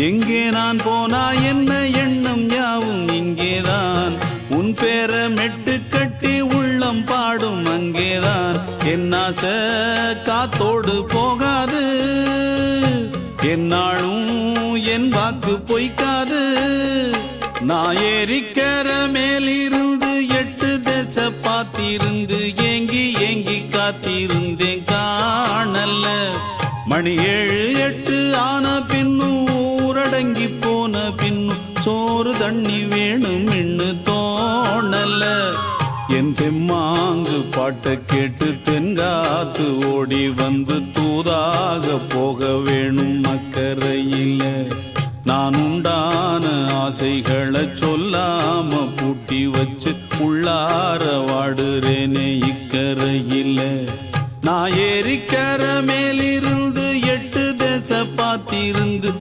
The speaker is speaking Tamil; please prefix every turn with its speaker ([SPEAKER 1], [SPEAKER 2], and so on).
[SPEAKER 1] எங்கே நான் போனா என்ன எண்ணம் யாவும் இங்கேதான். உன் பேர மெட்டு கட்டி உள்ளம் பாடும் அங்கேதான். என்ன காத்தோடு போகாது. என்னாலும் என் வாக்கு பொய்க்காது. நான் ஏறிக்கர மேலிருந்து எட்டு தேச பாத்திருந்து ஏங்கி ஏங்கி காத்திருந்தேன். காணல்ல. மணி ஏழு எட்டு ஆன பின்னும் ஒரு தண்ணி வேணும் இன்னு தோணல. என் தெம்மாங்கு பாட்டை கேட்டு தென்காத்து ஓடி வந்து தூதாக போக வேணும் அக்கறையில. நான் உண்டான ஆசைகளை சொல்லாம பூட்டி வச்சு உள்ளார வாடுறேனே இக்கரையில் நான் ஏறிக்கர மேலிருந்து எட்டு தேச பார்த்திருந்து